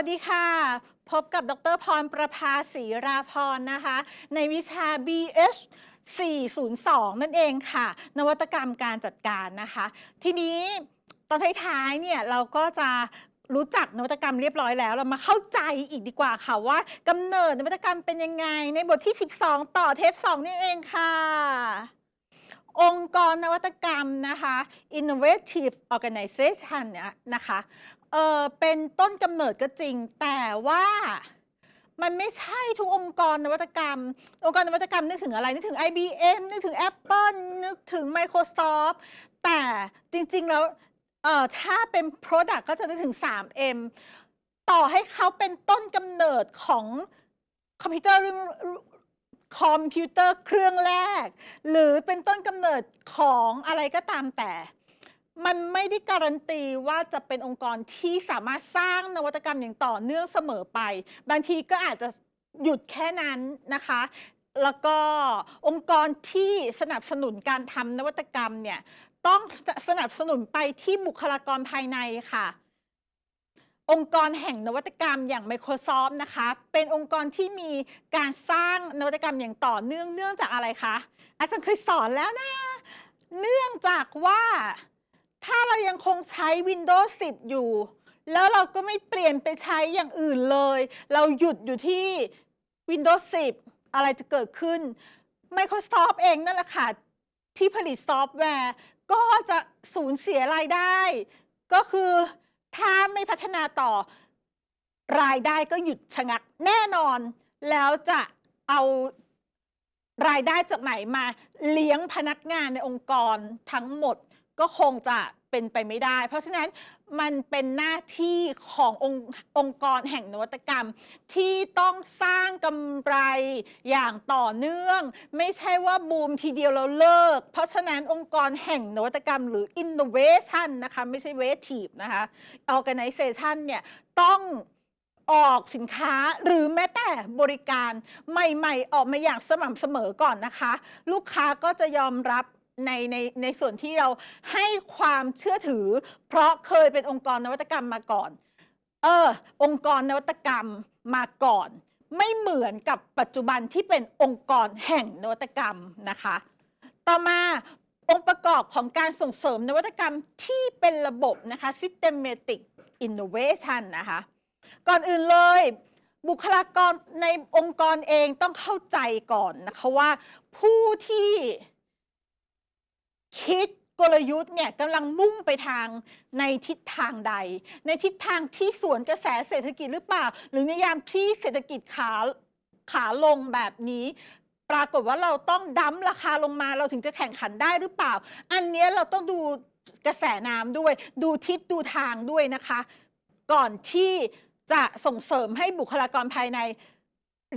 ัสดีค่ะ พบกับดรพรประภาศรีราพรนะคะ ในวิชา BH 402 นั่นเองค่ะ นวัตกรรมการจัดการนะคะ ทีนี้ตอนท้ายๆเนี่ยเราก็จะรู้จักนวัตกรรมเรียบร้อยแล้ว เรามาเข้าใจอีกดีกว่าค่ะว่ากำเนิดนวัตกรรมเป็นยังไง ในบทที่ 12 ต่อเทป 2 นี่เองค่ะ องค์กรนวัตกรรมนะคะ innovative organization เนี่ยนะคะ เออเป็นต้นกำเนิดก็จริง แต่ว่ามันไม่ใช่ทุกองค์กรนวัตกรรม องค์กรนวัตกรรมนึกถึงอะไร นึกถึง IBM นึกถึง Apple นึกถึง Microsoft แต่จริงๆแล้วเอ่อถ้าเป็น Product ก็จะนึกถึง 3M ต่อให้เขาเป็นต้นกำเนิดของคอมพิวเตอร์เรื่องคอมพิวเตอร์เครื่องแรก หรือเป็นต้นกำเนิดของอะไรก็ตามแต่ มันไม่ได้การันตีว่าจะเป็นองค์กรที่สามารถสร้างนวัตกรรมอย่างต่อเนื่องเสมอไป บางทีก็อาจจะหยุดแค่นั้นนะคะ แล้วก็องค์กรที่สนับสนุนการทำนวัตกรรมเนี่ยต้องสนับสนุนไปที่บุคลากรภายในค่ะ องค์กรแห่งนวัตกรรมอย่าง Microsoft นะคะ เป็นองค์กรที่มีการสร้างนวัตกรรมอย่างต่อเนื่องเนื่องจากอะไรคะ อาจารย์เคยสอนแล้วนะ เนื่องจากว่า ถ้าเรายังคงใช้ Windows 10 อยู่ แล้วเราก็ไม่เปลี่ยนไปใช้อย่างอื่นเลย เราหยุดอยู่ที่ Windows 10 อะไรจะเกิดขึ้น Microsoft เองนั่นแหละค่ะ ที่ผลิตซอฟต์แวร์ ก็จะสูญเสียรายได้ ก็คือถ้าไม่พัฒนาต่อรายได้ก็หยุดชะงักแน่นอน แล้วจะเอารายได้จากไหนมาเลี้ยงพนักงานในองค์กรทั้งหมด ก็คงจะเป็นไปไม่ได้ เพราะฉะนั้นมันเป็นหน้าที่ขององค์องค์กรแห่งนวัตกรรม ที่ต้องสร้างกำไรอย่างต่อเนื่อง ไม่ใช่ว่าบูมทีเดียวแล้วเลิก เพราะฉะนั้นองค์กรแห่งนวัตกรรมหรือ innovation นะคะไม่ใช่ creative นะคะ organization เนี่ยต้องออกสินค้าหรือแม้แต่บริการใหม่ ๆ ออกมาอย่างสม่ำเสมอก่อนนะคะ ลูกค้าก็จะยอมรับ ในในในส่วนที่เราให้ความเชื่อถือ เพราะเคยเป็นองค์กรนวัตกรรมมาก่อน เออ องค์กรนวัตกรรมมาก่อน ไม่เหมือนกับปัจจุบันที่เป็นองค์กรแห่งนวัตกรรมนะคะ ต่อมาองค์ประกอบของการส่งเสริมนวัตกรรมที่เป็นระบบนะคะ systematic innovation นะคะ ก่อนอื่นเลยบุคลากรในองค์กรเองต้องเข้าใจก่อนนะคะว่าผู้ที่ คิดกลยุทธ์เนี่ยกำลังมุ่งไปทางในทิศทางใด ในทิศทางที่สวนกระแสเศรษฐกิจหรือเปล่า หรือในยามที่เศรษฐกิจขาขาลงแบบนี้ ปรากฏว่าเราต้องดั้มราคาลงมาเราถึงจะแข่งขันได้หรือเปล่า อันนี้เราต้องดูกระแสน้ำด้วย ดูทิศดูทางด้วยนะคะ ก่อนที่จะส่งเสริมให้บุคลากรภายใน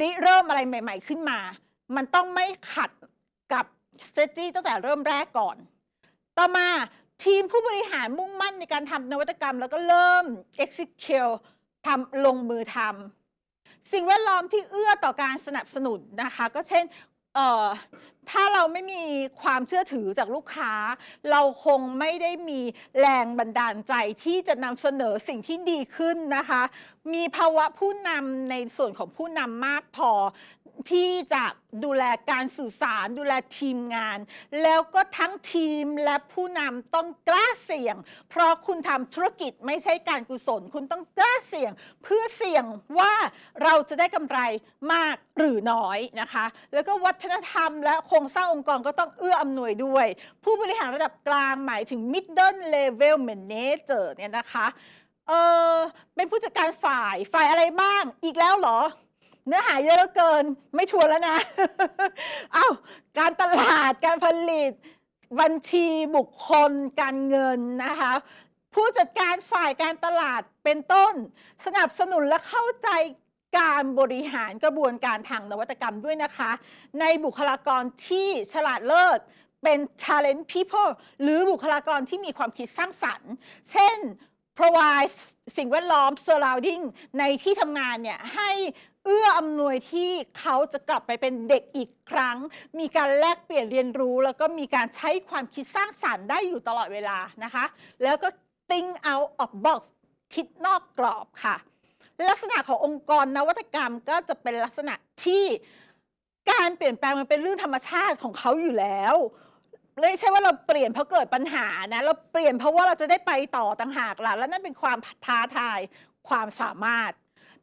ริเริ่มอะไรใหม่ ๆ ขึ้นมา มันต้องไม่ขัด กับ s t r a t e g y ตั้งแต่เริ่มแรกก่อน ต่อมาทีมผู้บริหารมุ่งมั่นในการทำนวัตกรรม แล้วก็เริ่ม execute ทำลงมือทำสิ่งแวดล้อมที่เอื้อต่อการสนับสนุนนะคะ ก็เช่นถ้าเราไม่มีความเชื่อถือจากลูกค้า เราคงไม่ได้มีแรงบันดาลใจที่จะนำเสนอสิ่งที่ดีขึ้นนะคะ มีภาวะผู้นำในส่วนของผู้นำมากพอ ที่จะดูแลการสื่อสารดูแลทีมงาน แล้วก็ทั้งทีมและผู้นำต้องกล้าเสี่ยง เพราะคุณทำธุรกิจไม่ใช่การกุศล คุณต้องกล้าเสี่ยง เพื่อเสี่ยงว่าเราจะได้กำไรมากหรือน้อยนะคะ แล้วก็วัฒนธรรมและโครงสร้างองค์กรก็ต้องเอื้ออำนวยด้วย ผู้บริหารระดับกลางหมายถึง middle level manager เนี่ยนะคะเออเป็นผู้จัดการฝ่ายฝ่ายอะไรบ้างอีกแล้วเหรอ เนื้อหาเยอะเหลือเกิน ไม่ทวนแล้วนะ เอ้าการตลาดการผลิต บัญชีบุคคล การเงินนะคะ ผู้จัดการฝ่ายการตลาดเป็นต้น สนับสนุนและเข้าใจการบริหารกระบวนการทางนวัตกรรมด้วยนะคะ ในบุคลากรที่ฉลาดเลิศเป็น talent people หรือบุคลากรที่มีความคิดสร้างสรรค์ เช่น provide สิ่งแวดล้อม surrounding ในที่ทำงานเนี่ยให้ เอื้ออำนวยที่เขาจะกลับไปเป็นเด็กอีกครั้ง มีการแลกเปลี่ยนเรียนรู้ แล้วก็มีการใช้ความคิดสร้างสรรค์ได้อยู่ตลอดเวลานะคะ แล้วก็ think out of box คิดนอกกรอบค่ะ ลักษณะขององค์กรนวัตกรรมก็จะเป็นลักษณะที่การเปลี่ยนแปลงมันเป็นเรื่องธรรมชาติของเขาอยู่แล้วไม่ใช่ว่าเราเปลี่ยนเพราะเกิดปัญหานะเราเปลี่ยนเพราะว่าเราจะได้ไปต่อต่างหากล่ะและนั่นเป็นความท้าทายความสามารถ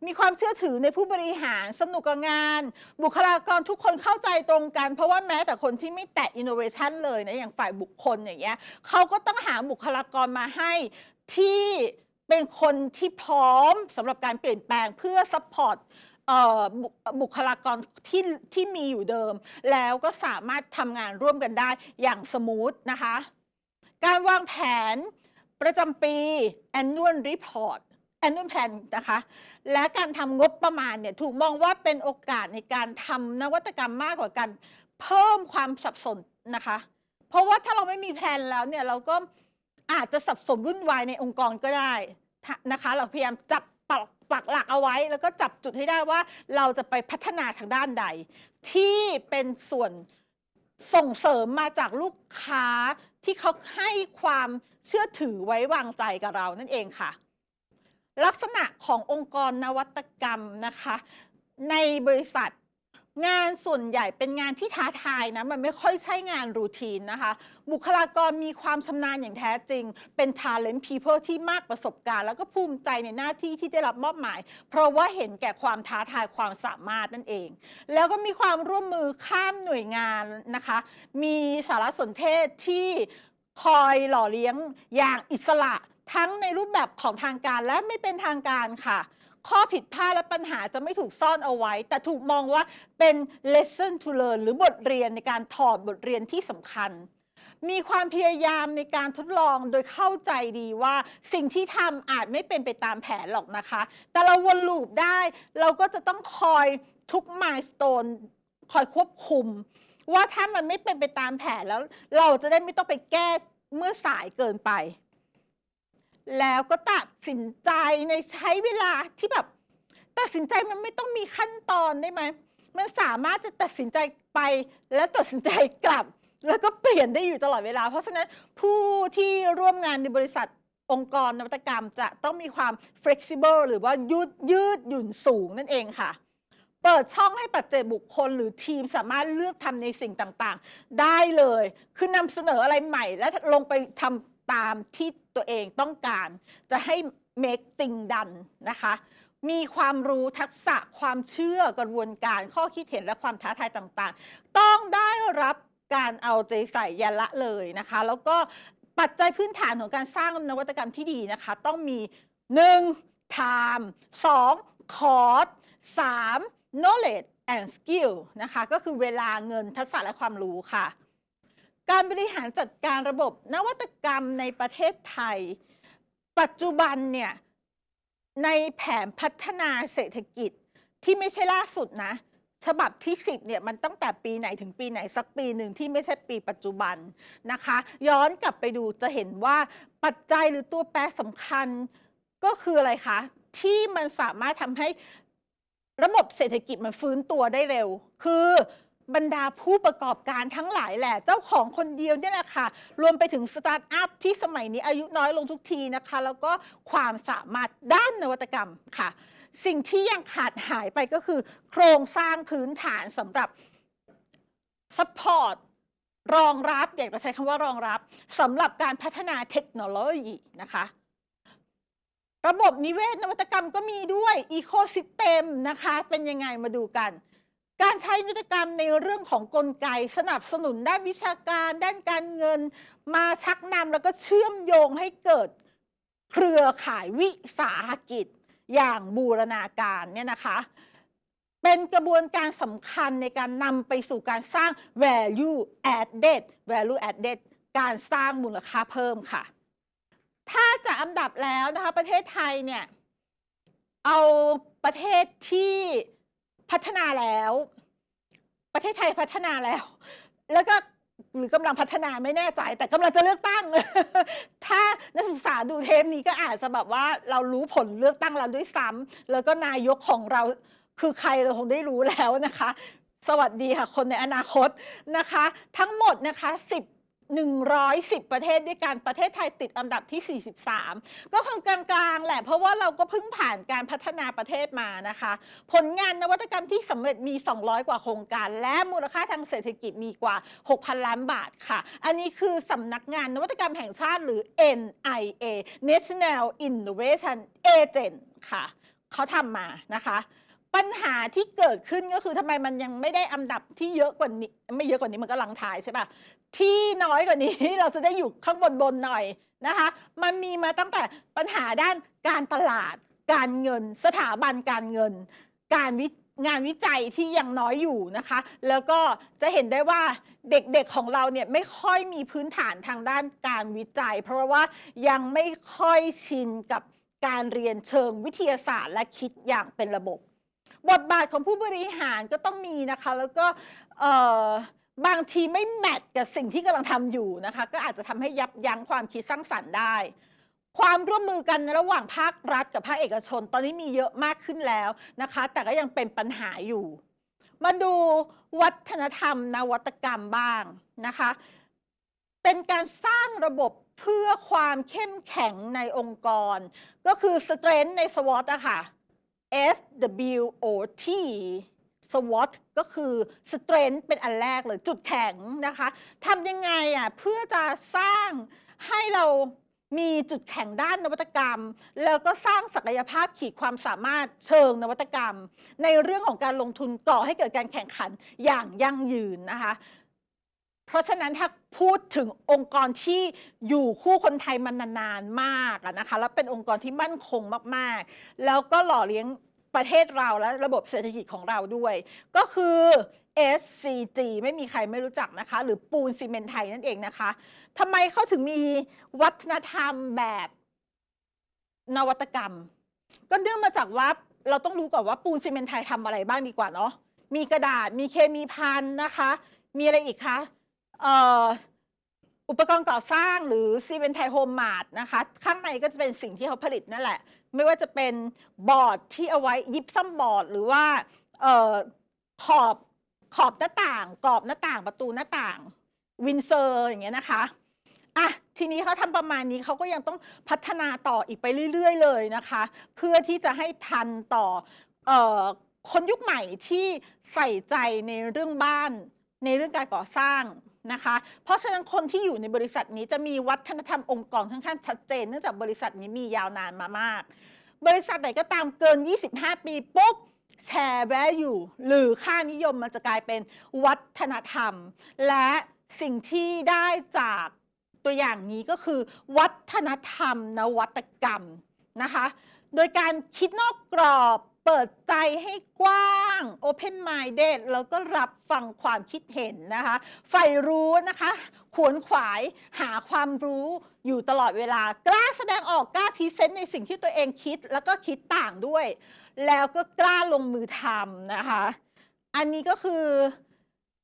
มีความเชื่อถือในผู้บริหารสนุกกับงาน บุคลากรทุกคนเข้าใจตรงกัน เพราะว่าแม้แต่คนที่ไม่แตะอินโนเวชันเลยนะอย่างฝ่ายบุคคลอย่างเงี้ยเขาก็ต้องหาบุคลากรมาให้ที่เป็นคนที่พร้อมสำหรับการเปลี่ยนแปลงเพื่อซัพพอร์ตบุบุคลากรที่ที่มีอยู่เดิม แล้วก็สามารถทำงานร่วมกันได้อย่างสมูทนะคะ การวางแผนประจำปี annual report annual plan นะคะ และการทำงบประมาณเนี่ยถูกมองว่าเป็นโอกาสในการทำนวัตกรรมมากกว่าการเพิ่มความสับสนนะคะ เพราะว่าถ้าเราไม่มีแผนแล้วเนี่ยเราก็อาจจะสับสนวุ่นวายในองค์กรก็ได้นะคะ เราพยายามจับปักปักหลักเอาไว้ แล้วก็จับจุดให้ได้ว่าเราจะไปพัฒนาทางด้านใด ที่เป็นส่วนส่งเสริมมาจากลูกค้าที่เขาให้ความเชื่อถือไว้วางใจกับเรานั่นเองค่ะ ลักษณะขององค์กรนวัตกรรมนะคะ ในบริษัทงานส่วนใหญ่เป็นงานที่ท้าทายนะ มันไม่ค่อยใช่งานรูทีนนะคะ บุคลากรมีความชำนาญอย่างแท้จริง เป็น talent people ที่มากประสบการณ์ แล้วก็ภูมิใจในหน้าที่ที่ได้รับมอบหมาย เพราะว่าเห็นแก่ความท้าทายความสามารถนั่นเอง แล้วก็มีความร่วมมือข้ามหน่วยงานนะคะ มีสารสนเทศที่ คอยหล่อเลี้ยงอย่างอิสระทั้งในรูปแบบของทางการและไม่เป็นทางการค่ะ ข้อผิดพลาดและปัญหาจะไม่ถูกซ่อนเอาไว้ แต่ถูกมองว่าเป็น lesson to learn หรือบทเรียนในการถอดบทเรียนที่สำคัญ มีความพยายามในการทดลองโดยเข้าใจดีว่า สิ่งที่ทำอาจไม่เป็นไปตามแผนหรอกนะคะ แต่เราวนลูปได้ เราก็จะต้องคอยทุกมายส o ต e คอยควบคุม ว่าถ้ามันไม่เป็นไปตามแผนแล้ว เราจะได้ไม่ต้องไปแก้เมื่อสายเกินไป แล้วก็ตัดสินใจในใช้เวลาที่แบบตัดสินใจมันไม่ต้องมีขั้นตอนได้ไหมมันสามารถจะตัดสินใจไปแล้วตัดสินใจกลับ แล้วก็เปลี่ยนได้อยู่ตลอดเวลา เพราะฉะนั้นผู้ที่ร่วมงานในบริษัทองค์กรนวัตกรรมจะต้องมีความ flexible หรือว่ายืดยืดหยุ่นสูงนั่นเองค่ะ เปิดช่องให้ปัจเจกบุคคล หรือทีมสามารถเลือกทำในสิ่งต่างๆ ได้เลย คือนำเสนออะไรใหม่ และลงไปทำตามที่ตัวเองต้องการ จะให้ make thing done นะคะมีความรู้ทักษะความเชื่อกระบวนการข้อคิดเห็นและความท้าทายต่างๆ ต้องได้รับการเอาใจใส่ยาละเลยนะคะ แล้วก็ปัจจัยพื้นฐานของการสร้างนวัตกรรมที่ดีนะคะ ต้องมี 1. time 2. cost 3. Knowledge and skill นะคะก็คือเวลาเงินทักษะและความรู้ค่ะ การบริหารจัดการระบบนวัตกรรมในประเทศไทย ปัจจุบันเนี่ยในแผนพัฒนาเศรษฐกิจที่ไม่ใช่ล่าสุดนะ ฉบับที่ 10เนี่ยมันตั้งแต่ปีไหนถึงปีไหนสักปีหนึ่งที่ไม่ใช่ปีปัจจุบันนะคะ ย้อนกลับไปดูจะเห็นว่าปัจจัยหรือตัวแปรสำคัญก็คืออะไรคะ ที่มันสามารถทำให้ ระบบเศรษฐกิจมันฟื้นตัวได้เร็ว คือบรรดาผู้ประกอบการทั้งหลายแหละ เจ้าของคนเดียวเนี่ยแหละค่ะ รวมไปถึงสตาร์ทอัพที่สมัยนี้อายุน้อยลงทุกทีนะคะ แล้วก็ความสามารถด้านนวัตกรรมค่ะ สิ่งที่ยังขาดหายไปก็คือ โครงสร้างพื้นฐานสำหรับ support รองรับอยากจะใช้คำว่ารองรับสำหรับการพัฒนาเทคโนโลยีนะคะ ระบบนิเวศนวัตกรรมก็มีด้วย Ecosystem นะคะเป็นยังไงมาดูกัน การใช้นวัตกรรมในเรื่องของกลไกสนับสนุนด้านวิชาการ ด้านการเงิน มาชักนำแล้วก็เชื่อมโยงให้เกิดเครือข่ายวิสาหกิจอย่างบูรณาการเนี่ยนะคะ เป็นกระบวนการสำคัญในการนำไปสู่การสร้าง value added value added การสร้างมูลค่าเพิ่มค่ะ ถ้าจะอันดับแล้วนะคะประเทศไทยเนี่ย เอาประเทศที่พัฒนาแล้ว ประเทศไทยพัฒนาแล้ว แล้วก็หรือกำลังพัฒนาไม่แน่ใจ แต่กำลังจะเลือกตั้ง ถ้านักศึกษาดูเทปนี้ก็อาจจะแบบว่าเรารู้ผลเลือกตั้งเราด้วยซ้ำแล้วก็นายกของเราคือใครเราคงได้รู้แล้วนะคะ สวัสดีค่ะ คนในอนาคตนะคะ ทั้งหมดนะคะ10 110 ประเทศด้วยกันประเทศไทยติดอันดับที่ 43 ก็คือกลางๆแหละเพราะว่าเราก็เพิ่งผ่านการพัฒนาประเทศมานะคะ ผลงานนวัตกรรมที่สำเร็จมี 200 กว่าโครงการ และมูลค่าทางเศรษฐกิจมีกว่า 6,000 ล้านบาทค่ะ อันนี้คือสำนักงานนวัตกรรมแห่งชาติหรือ NIA National Innovation Agent ค่ะเขาทำมานะคะ ปัญหาที่เกิดขึ้นก็คือทำไมมันยังไม่ได้อันดับที่เยอะกว่านี้ ไม่เยอะกว่านี้มันก็ลังทายใช่ปะที่น้อยกว่านี้เราจะได้อยู่ข้างบนบนหน่อยนะคะ มันมีมาตั้งแต่ปัญหาด้านการตลาด การเงิน สถาบันการเงิน การวิงานวิจัยที่ยังน้อยอยู่นะคะ แล้วก็จะเห็นได้ว่าเด็กๆของเราเนี่ยไม่ค่อยมีพื้นฐานทางด้านการวิจัย เพราะว่ายังไม่ค่อยชินกับการเรียนเชิงวิทยาศาสตร์และคิดอย่างเป็นระบบ บทบาทของผู้บริหารก็ต้องมีนะคะ แล้วก็บางทีไม่แมทกับสิ่งที่กำลังทำอยู่นะคะ ก็อาจจะทำให้ยับยั้งความคิดสร้างสรรค์ได้ ความร่วมมือกันระหว่างภาครัฐกับภาคเอกชน ตอนนี้มีเยอะมากขึ้นแล้วนะคะ แต่ก็ยังเป็นปัญหาอยู่ มาดูวัฒนธรรม นวัตกรรมบ้างนะคะ เป็นการสร้างระบบเพื่อความเข้มแข็งในองค์กร ก็คือ strength ใน SWOT อะค่ะ S W O T SWOT ก็คือ strength เป็นอันแรกเลยจุดแข็งนะคะทำยังไงอะเพื่อจะสร้างให้เรามีจุดแข็งด้านนวัตกรรม แล้วก็สร้างศักยภาพขีดความสามารถเชิงนวัตกรรม ในเรื่องของการลงทุนก่อให้เกิดการแข่งขันอย่างยั่งยืนนะคะ เพราะฉะนั้นถ้าพูดถึงองค์กรที่อยู่คู่คนไทยมานานๆมากนะคะแล้วเป็นองค์กรที่มั่นคงมากๆ แล้วก็หล่อเลี้ยงประเทศเราและระบบเศรษฐกิจของเราด้วย ก็คือ SCG ไม่มีใครไม่รู้จักนะคะ หรือปูนซีเมนไทยนั่นเองนะคะทำไมเขาถึงมีวัฒนธรรมแบบนวัตกรรม ก็เนื่องมาจากว่าเราต้องรู้ก่อนว่าปูนซีเมนไทยทำอะไรบ้างดีกว่าเนาะมีกระดาษมีเคมีพันนะคะ มีอะไรอีกคะ อุปกรณ์ก่อสร้างหรือซีเมนต์ไทยโฮมมาร์ทนะคะ ข้างในก็จะเป็นสิ่งที่เขาผลิตนั่นแหละ ไม่ว่าจะเป็นบอร์ดที่เอาไว้ยิบซ้ำบอร์ด หรือว่าเออขอบขอบหน้าต่างกรอบหน้าต่างประตูหน้าต่าง วินเซอร์อย่างเงี้ยนะคะอะทีนี้เขาทำประมาณนี้เขาก็ยังต้องพัฒนาต่ออีกไปเรื่อย ๆ เลยนะคะ เพื่อที่จะให้ทันต่อเอ่อคนยุคใหม่ที่ใส่ใจในเรื่องบ้าน ในเรื่องการก่อสร้าง นะคะ เพราะฉะนั้นคนที่อยู่ในบริษัทนี้จะมีวัฒนธรรมองค์กรค่อนข้างชัดเจน เนื่องจากบริษัทนี้มียาวนานมามาก บริษัทไหนก็ตามเกิน 25 ปีปุ๊บแชร์ value หรือค่านิยมมันจะกลายเป็นวัฒนธรรม และสิ่งที่ได้จากตัวอย่างนี้ก็คือ วัฒนธรรมนวัตกรรมนะคะ โดยการคิดนอกกรอบ เปิดใจให้กว้าง open minded แล้วก็รับฟังความคิดเห็นนะคะใฝ่รู้นะคะ ขวนขวายหาความรู้อยู่ตลอดเวลากล้าแสดงออกกล้าพรีเซนต์ในสิ่งที่ตัวเองคิดแล้วก็คิดต่างด้วย แล้วก็กล้าลงมือทำนะคะ อันนี้ก็คือ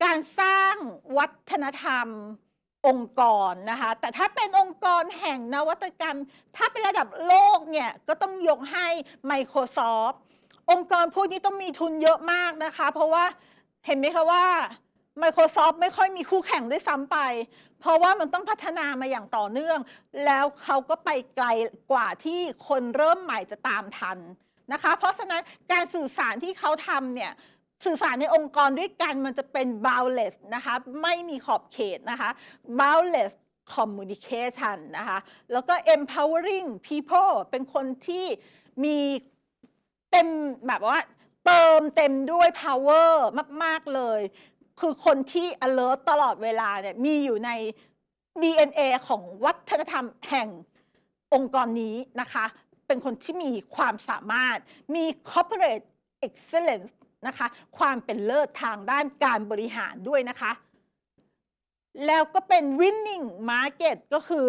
การสร้างวัฒนธรรมองค์กรนะคะ แต่ถ้าเป็นองค์กรแห่งนวัตกรรม ถ้าเป็นระดับโลกเนี่ย ก็ต้องยกให้ Microsoft องค์กรพวกนี้ต้องมีทุนเยอะมากนะคะ เพราะว่าเห็นไหมคะว่า Microsoft ไม่ค่อยมีคู่แข่งด้วยซ้ำไป เพราะว่ามันต้องพัฒนามาอย่างต่อเนื่อง แล้วเขาก็ไปไกลกว่าที่คนเริ่มใหม่จะตามทันนะคะ เพราะฉะนั้นการสื่อสารที่เขาทำเนี่ยสื่อสารในองค์กรด้วยกันมันจะเป็น boundless นะคะ ไม่มีขอบเขตนะคะ boundless communication นะคะ แล้วก็ empowering people เป็นคนที่มี เต็มแบบว่า เติมเต็มด้วย power มาก ๆ เลย คือคนที่ alert ตลอดเวลาเนี่ยมีอยู่ใน DNA ของวัฒนธรรมแห่งองค์กรนี้นะคะ เป็นคนที่มีความสามารถมี corporate excellence นะคะ ความเป็นเลิศทางด้านการบริหารด้วยนะคะ แล้วก็เป็น winning market ก็คือ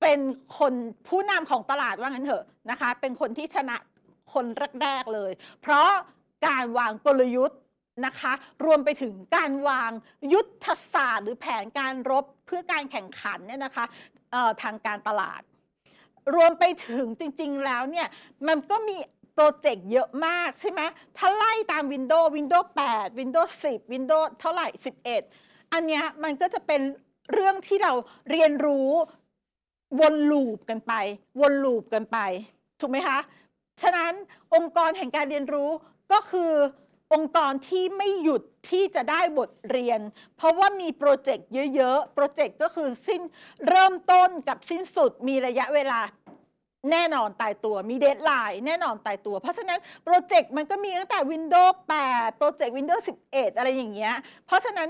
เป็นคนผู้นำของตลาดว่างั้นเถอะนะคะ เป็นคนที่ชนะ คนแรกๆเลย เพราะการวางกลยุทธ์นะคะ รวมไปถึงการวางยุทธศาสตร์หรือแผนการรบเพื่อการแข่งขันเนี่ยนะคะทางการตลาด รวมไปถึงจริง ๆ แล้วเนี่ยมันก็มีโปรเจกต์เยอะมากใช่ไหมถ้าไล่ตาม Windows Windows 8 Windows 10 Windows เท่าไหร่ 11 อันเนี้ยมันก็จะเป็นเรื่องที่เราเรียนรู้วนลูปกันไป วนลูปกันไป ถูกไหมคะ ฉะนั้นองค์กรแห่งการเรียนรู้ก็คือองค์กรที่ไม่หยุดที่จะได้บทเรียน เพราะว่ามีโปรเจกต์เยอะๆ โปรเจกต์ก็คือสิ้นเริ่มต้นกับสิ้นสุดมีระยะเวลาแน่นอนตายตัวมีเดทไลน์แน่นอนตายตัว เพราะฉะนั้นโปรเจกต์มันก็มีตั้งแต่ Windows 8 โปรเจกต์ Windows 11 อะไรอย่างเงี้ยเพราะฉะนั้น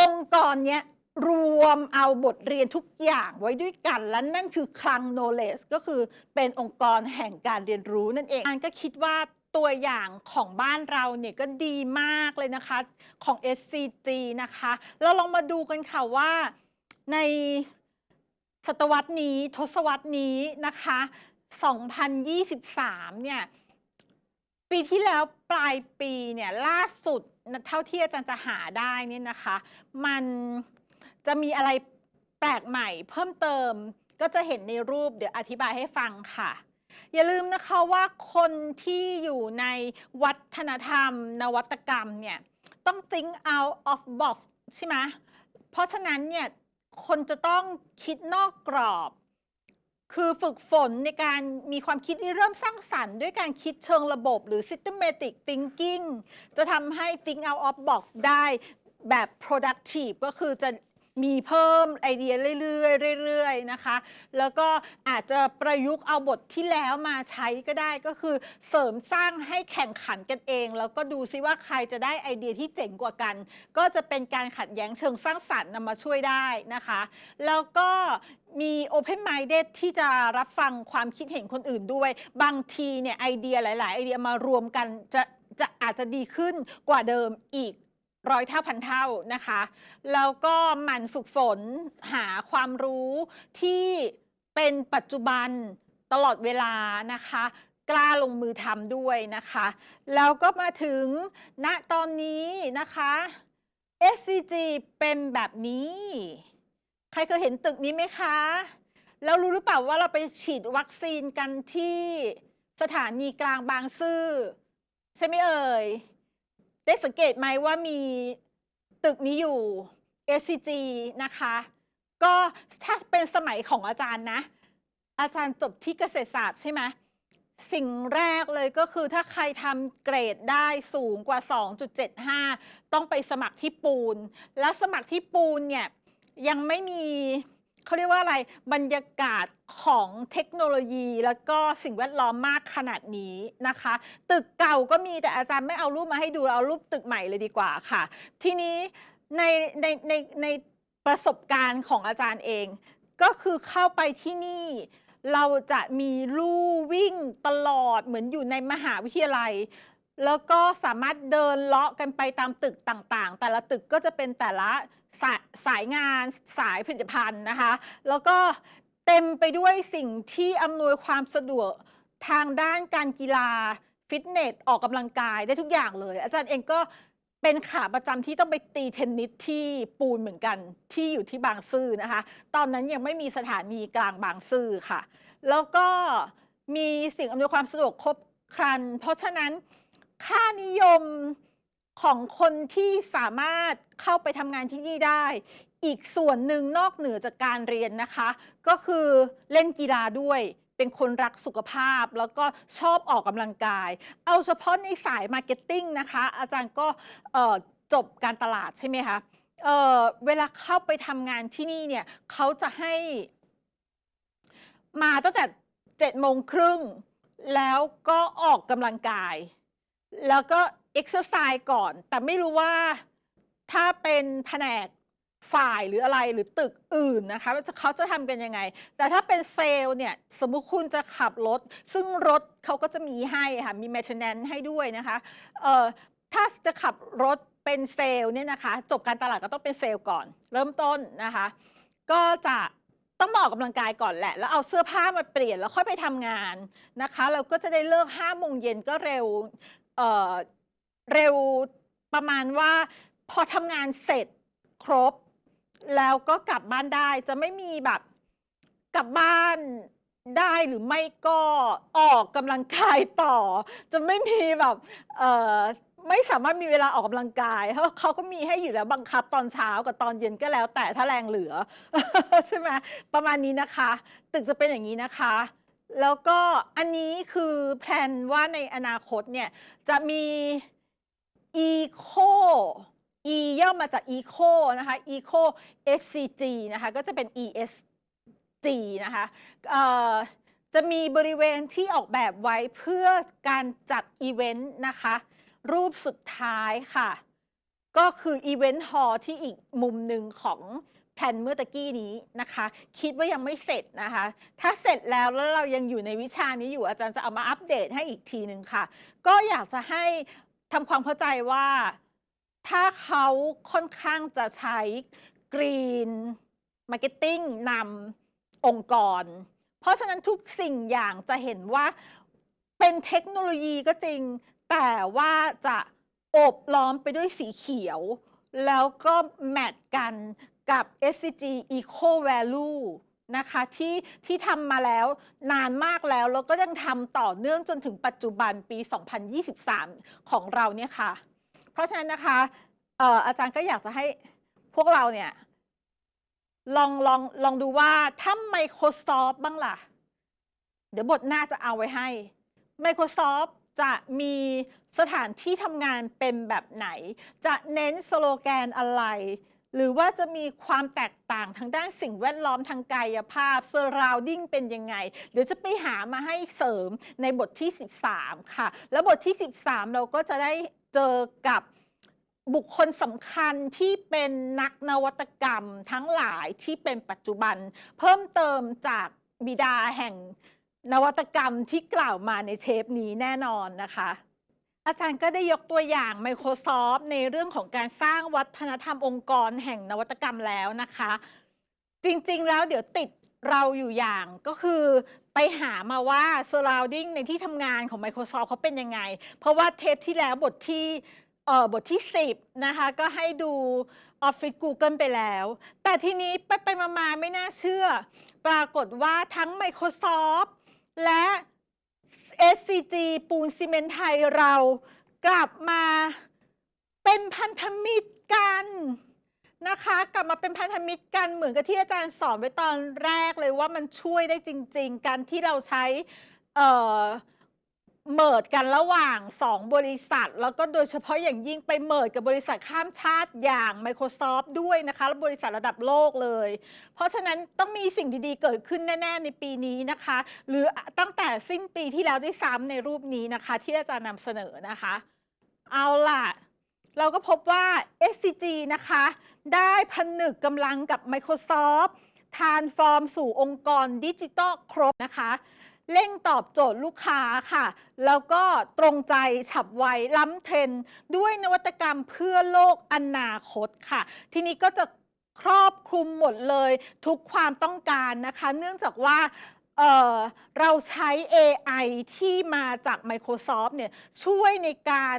องค์กรเนี้ย รวมเอาบทเรียนทุกอย่างไว้ด้วยกัน และนั่นคือคลัง knowledge ก็คือเป็นองค์กรแห่งการเรียนรู้นั่นเองอันก็คิดว่าตัวอย่างของบ้านเราเนี่ยก็ดีมากเลยนะคะของ SCG นะคะ เราลองมาดูกันค่ะว่าในศตวรรษนี้ทศวรรษนี้นะคะ 2023 เนี่ย ปีที่แล้วปลายปีเนี่ยล่าสุดเท่าที่อาจารย์จะหาได้นี่นะคะ มัน จะมีอะไรแปลกใหม่เพิ่มเติมก็จะเห็นในรูปเดี๋ยวอธิบายให้ฟังค่ะ อย่าลืมนะคะว่าคนที่อยู่ในวัฒนธรรม นวัตกรรมเนี่ยต้อง think out of box ใช่ไหมเพราะฉะนั้นเนี่ยคนจะต้องคิดนอกกรอบ คือฝึกฝนในการมีความคิดที่เริ่มสร้างสรรค์ ด้วยการคิดเชิงระบบหรือ systematic thinking จะทำให้ think out of box ได้แบบ productive ก็คือจะ มีเพิ่มไอเดียเรื่อยๆเรื่อยๆนะคะ แล้วก็อาจจะประยุกต์เอาบทที่แล้วมาใช้ก็ได้ก็คือเสริมสร้างให้แข่งขันกันเอง แล้วก็ดูซิว่าใครจะได้ไอเดียที่เจ๋งกว่ากัน ก็จะเป็นการขัดแย้งเชิงสร้างสรรค์นำมาช่วยได้นะคะ แล้วก็มี Open Minded ที่จะรับฟังความคิดเห็นคนอื่นด้วย บางทีเนี่ยไอเดียหลาย ๆ ไอเดียมารวมกันจะจะอาจจะดีขึ้นกว่าเดิมอีก ร้อยเท่าพันเท่านะคะ แล้วก็หมั่นฝึกฝนหาความรู้ที่เป็นปัจจุบันตลอดเวลานะคะ กล้าลงมือทำด้วยนะคะ แล้วก็มาถึงณตอนนี้นะคะ SCG เป็นแบบนี้ ใครเคยเห็นตึกนี้ไหมคะ แล้วรู้หรือเปล่าว่าเราไปฉีดวัคซีนกันที่สถานีกลางบางซื่อใช่ไหมเอ่ย ได้สังเกตไหมว่ามีตึกนี้อยู่ SCG นะคะ ก็ถ้าเป็นสมัยของอาจารย์นะ อาจารย์จบที่เกษตรศาสตร์ใช่ไหมสิ่งแรกเลยก็คือถ้าใครทำเกรดได้สูงกว่า 2.75 ต้องไปสมัครที่ปูน แล้วสมัครที่ปูนเนี่ยยังไม่มี เขาเรียกว่าอะไรบรรยากาศของเทคโนโลยีแล้วก็สิ่งแวดล้อมมากขนาดนี้นะคะ ตึกเก่าก็มีแต่อาจารย์ไม่เอารูปมาให้ดูเอารูปตึกใหม่เลยดีกว่าค่ะ ทีนี้ในในในในประสบการณ์ของอาจารย์เอง ก็คือเข้าไปที่นี่เราจะมีลู่วิ่งตลอดเหมือนอยู่ในมหาวิทยาลัย แล้วก็สามารถเดินเลาะกันไปตามตึกต่างๆ แต่ละตึกก็จะเป็นแต่ละ สายสายงานสายผลิตภัณฑ์นะคะ แล้วก็เต็มไปด้วยสิ่งที่อำนวยความสะดวกทางด้านการกีฬาฟิตเนสออกกำลังกายได้ทุกอย่างเลย อาจารย์เองก็เป็นขาประจำที่ต้องไปตีเทนนิสที่ปูนเหมือนกันที่อยู่ที่บางซื่อนะคะ ตอนนั้นยังไม่มีสถานีกลางบางซื่อค่ะ แล้วก็มีสิ่งอำนวยความสะดวกครบครัน เพราะฉะนั้นค่านิยม ของคนที่สามารถเข้าไปทำงานที่นี่ได้ อีกส่วนหนึ่งนอกเหนือจากการเรียนนะคะ ก็คือเล่นกีฬาด้วยเป็นคนรักสุขภาพแล้วก็ชอบออกกำลังกาย เอาเฉพาะในสายมาร์เก็ตติ้งนะคะ อาจารย์ก็จบการตลาดใช่ไหมคะเเวลาเข้าไปทำงานที่นี่เนี่ยเขาจะให้ มาตั้งแต่เจ็ดโมงครึ่งแล้วก็ออกกำลังกาย แล้วก็ เอ็กซ์ไซส์ก่อน แต่ไม่รู้ว่าถ้าเป็นแผนกฝ่ายหรืออะไรหรือตึกอื่นนะคะเขาจะทำกันยังไง แต่ถ้าเป็นเซลล์เนี่ยสมมุติคุณจะขับรถ ซึ่งรถเขาก็จะมีให้ค่ะ มี maintenance ให้ด้วยนะคะเอ่อถ้าจะขับรถเป็นเซลล์เนี่ยนะคะ จบการตลาดก็ต้องเป็นเซลล์ก่อน เริ่มต้นนะคะ ก็จะต้องออกกำลังกายก่อนแหละ แล้วเอาเสื้อผ้ามาเปลี่ยนแล้วค่อยไปทำงานนะคะ เราก็จะได้เลิกห้าโมงเย็นก็เร็ว เร็วประมาณว่า พอทำงานเสร็จครบ แล้วก็กลับบ้านได้จะไม่มีแบบกลับบ้านได้หรือไม่ก็ออกกำลังกายต่อ จะไม่มีแบบเออไม่สามารถมีเวลาออกกำลังกายเพราะเขาก็มีให้อยู่แล้วบังคับตอนเช้ากับตอนเย็นก็แล้ว แต่ถ้าแรงเหลือ ใช่ไหมประมาณนี้นะคะ ตึกจะเป็นอย่างนี้นะคะ แล้วก็อันนี้คือแพลนว่าในอนาคตเนี่ยจะมี Eco E ย่อมาจาก Eco นะคะ Eco SCG นะคะก็จะเป็น ESG นะคะจะมีบริเวณที่ออกแบบไว้เพื่อการจัดอีเวนต์นะคะ รูปสุดท้ายค่ะ ก็คืออีเวนต์ฮอลที่อีกมุมหนึ่งของแผนเมื่อตะกี้นี้นะคะ คิดว่ายังไม่เสร็จนะคะ ถ้าเสร็จแล้วแล้วเรายังอยู่ในวิชานี้อยู่อาจารย์จะเอามาอัปเดตให้อีกทีหนึ่งค่ะ ก็อยากจะให้ ทำความเข้าใจว่าถ้าเขาค่อนข้างจะใช้กรีนมาร์เก็ตติ้งนำองค์กร เพราะฉะนั้นทุกสิ่งอย่างจะเห็นว่าเป็นเทคโนโลยีก็จริง แต่ว่าจะโอบล้อมไปด้วยสีเขียว แล้วก็แมทกันกับ SCG Eco Value นะคะที่ที่ทำมาแล้วนานมากแล้ว แล้วก็ยังทำต่อเนื่องจนถึงปัจจุบันปี 2023 ของเราเนี่ยค่ะ เพราะฉะนั้นนะคะเอ่ออาจารย์ก็อยากจะให้พวกเราเนี่ยลองลองลองดูว่าถ้า Microsoft บ้างล่ะ เดี๋ยวบทหน้าจะเอาไว้ให้ Microsoft จะมีสถานที่ทำงานเป็นแบบไหน จะเน้นสโลแกนอะไร หรือว่าจะมีความแตกต่างทางด้านสิ่งแวดล้อมทางกายภาพ surrounding เป็นยังไง เดี๋ยวจะไปหามาให้เสริมในบทที่ 13 ค่ะ แล้วบทที่ 13 เราก็จะได้เจอกับบุคคลสำคัญที่เป็นนักนวัตกรรมทั้งหลายที่เป็นปัจจุบัน เพิ่มเติมจากบิดาแห่งนวัตกรรมที่กล่าวมาในเทปนี้แน่นอนนะคะ อาจารย์ก็ได้ยกตัวอย่าง Microsoft ในเรื่องของการสร้างวัฒนธรรมองค์กรแห่งนวัตกรรมแล้วนะคะ จริงๆ แล้วเดี๋ยวติดเราอยู่อย่างก็คือไปหามาว่า surrounding ในที่ทำงานของ Microsoft เขาเป็นยังไง เพราะว่าเทปที่แล้วบทที่เอ่อบทที่ 10 นะคะ ก็ให้ดู Office Google ไปแล้ว แต่ทีนี้ไปไปมาๆ ไม่น่าเชื่อ ปรากฏว่าทั้ง Microsoft และ SCG ปูนซีเมนต์ไทยเรากลับมาเป็นพันธมิตรกันนะคะ กลับมาเป็นพันธมิตรกันเหมือนกับที่อาจารย์สอนไว้ตอนแรกเลยว่ามันช่วยได้จริง ๆ การที่เราใช้เอ่อ เมิดกันระหว่าง 2 บริษัท แล้วก็โดยเฉพาะอย่างยิ่งไปเมิดกับบริษัทข้ามชาติอย่าง Microsoft ด้วยนะคะและบริษัทระดับโลกเลย เพราะฉะนั้นต้องมีสิ่งดีๆ เกิดขึ้นแน่ ๆ ในปีนี้นะคะ หรือตั้งแต่สิ้นปีที่แล้วด้วยซ้ำในรูปนี้นะคะ ที่อาจารย์นำเสนอนะคะ เอาล่ะ เราก็พบว่า SCG นะคะ ได้ผนึกกำลังกับ Microsoft ทานฟอร์มสู่องค์กรดิจิทัลครบนะคะ เร่งตอบโจทย์ลูกค้าค่ะ แล้วก็ตรงใจฉับไวล้ำเทรนด์ด้วยนวัตกรรมเพื่อโลกอนาคตค่ะ ทีนี้ก็จะครอบคลุมหมดเลยทุกความต้องการนะคะ เนื่องจากว่าเเราใช้ AI ที่มาจาก Microsoft เนี่ยช่วยในการ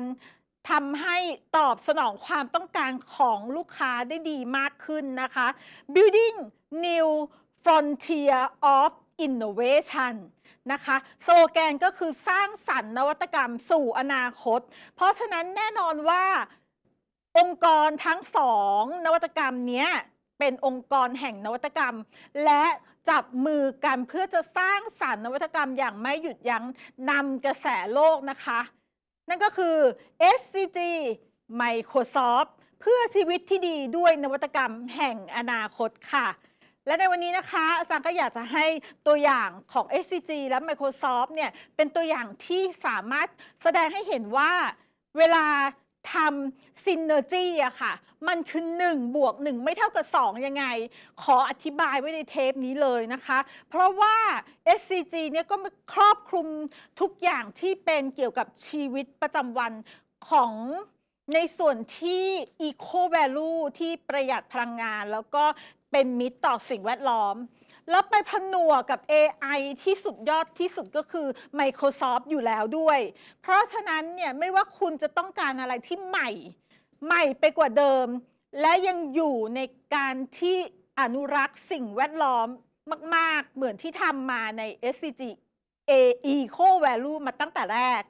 ทำให้ตอบสนองความต้องการของลูกค้าได้ดีมากขึ้นนะคะ building new frontier of innovation นะคะสโลแกนก็คือสร้างสรรค์นวัตกรรมสู่อนาคต เพราะฉะนั้นแน่นอนว่าองค์กรทั้งสองนวัตกรรมนี้เป็นองค์กรแห่งนวัตกรรม และจับมือกันเพื่อจะสร้างสรรค์นวัตกรรมอย่างไม่หยุดยั้งนำกระแสโลกนะคะ นั่นก็คือ SCG Microsoft เพื่อชีวิตที่ดีด้วยนวัตกรรมแห่งอนาคตค่ะ และในวันนี้นะคะ อาจารย์ก็อยากจะให้ตัวอย่างของ SCG และ Microsoft เนี่ยเป็นตัวอย่างที่สามารถแสดงให้เห็นว่าเวลาทำซินเนอร์จีอะค่ะ มันคือ1บวก1 ไม่เท่ากับ 2 ยังไง ขออธิบายไว้ในเทปนี้เลยนะคะ เพราะว่า SCG เนี่ยก็ครอบคลุมทุกอย่างที่เป็นเกี่ยวกับชีวิตประจำวันของในส่วนที่ Eco Value ที่ประหยัดพลังงาน แล้วก็ เป็นมิตรต่อสิ่งแวดล้อม แล้วไปผนวกกับ AI ที่สุดยอดที่สุดก็คือ Microsoft อยู่แล้วด้วย เพราะฉะนั้นเนี่ยไม่ว่าคุณจะต้องการอะไรที่ใหม่ ใหม่ไปกว่าเดิม และยังอยู่ในการที่อนุรักษ์สิ่งแวดล้อมมาก ๆ เหมือนที่ทำมาใน SCG A Eco Value มาตั้งแต่แรก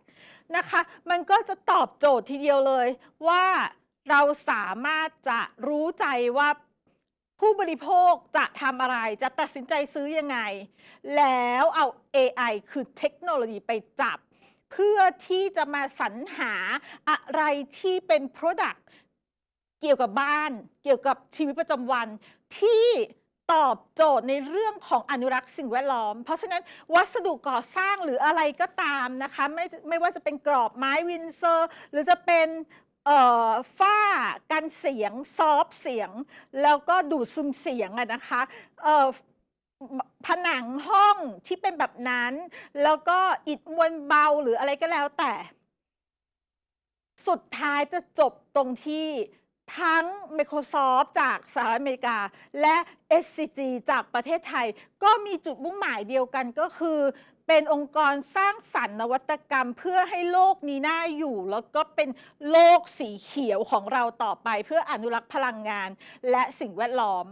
นะคะ มันก็จะตอบโจทย์ทีเดียวเลยว่าเราสามารถจะรู้ใจว่า ผู้บริโภคจะทำอะไรจะตัดสินใจซื้อยังไง แล้วเอา AI คือเทคโนโลยีไปจับ เพื่อที่จะมาสรรหาอะไรที่เป็น Product เกี่ยวกับบ้าน เกี่ยวกับชีวิตประจำวันที่ตอบโจทย์ในเรื่องของอนุรักษ์สิ่งแวดล้อม เพราะฉะนั้นวัสดุก่อสร้างหรืออะไรก็ตามนะคะ ไม่ไม่ว่าจะเป็นกรอบไม้วินเซอร์ หรือจะเป็น เอ่อฝ้ากันเสียง ซอฟเสียง แล้วก็ดูดซึมเสียงอะนะคะเอ่อผนังห้องที่เป็นแบบนั้น แล้วก็อิฐมวลเบาหรืออะไรก็แล้วแต่ สุดท้ายจะจบตรงที่ทั้ง Microsoft จากสหรัฐอเมริกา และ SCG จากประเทศไทย ก็มีจุดมุ่งหมายเดียวกันก็คือ เป็นองค์กรสร้างสรรค์นวัตกรรมเพื่อให้โลกนี้น่าอยู่ แล้วก็เป็นโลกสีเขียวของเราต่อไป เพื่ออนุรักษ์พลังงาน และสิ่งแวดล้อม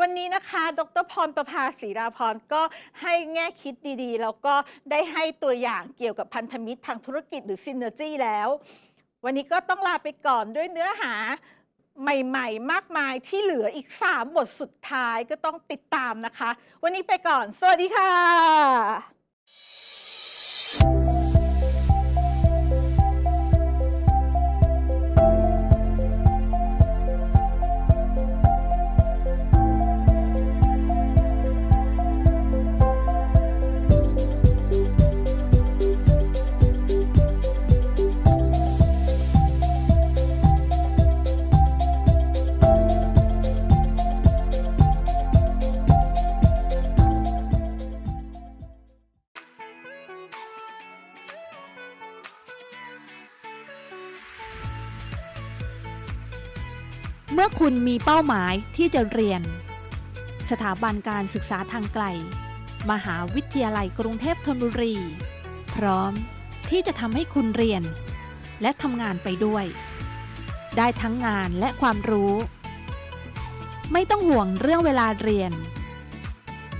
วันนี้นะคะ ดรพรประภาศรีราพรก็ให้แง่คิดดีๆ แล้วก็ได้ให้ตัวอย่างเกี่ยวกับพันธมิตรทางธุรกิจหรือ Synergy แล้ว วันนี้ก็ต้องลาไปก่อนด้วยเนื้อหาใหม่ๆ มากมายที่เหลืออีก 3 บทสุดท้ายก็ต้องติดตามนะคะ วันนี้ไปก่อน สวัสดีค่ะ เคุณมีเป้าหมายที่จะเรียน สถาบันการศึกษาทางไกล มหาวิทยาลัยกรุงเทพธนบุรี พร้อมที่จะทำให้คุณเรียน และทำงานไปด้วย ได้ทั้งงานและความรู้ ไม่ต้องห่วงเรื่องเวลาเรียน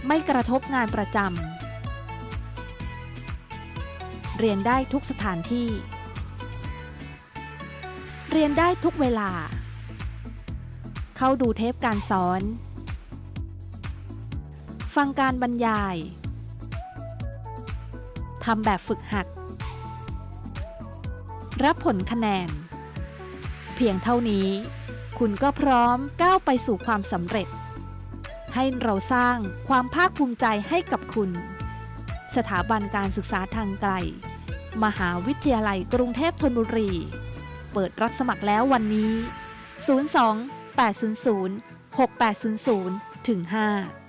ไม่กระทบงานประจำเรียนได้ทุกสถานที่ เรียนได้ทุกเวลา เข้าดูเทปการสอน ฟังการบรรยาย ทำแบบฝึกหัด รับผลคะแนน เพียงเท่านี้ คุณก็พร้อมก้าวไปสู่ความสำเร็จ ให้เราสร้างความภาคภูมิใจให้กับคุณ สถาบันการศึกษาทางไกล มหาวิทยาลัยกรุงเทพธนบุรี เปิดรับสมัครแล้ววันนี้ 02 800 6800 ถึง 5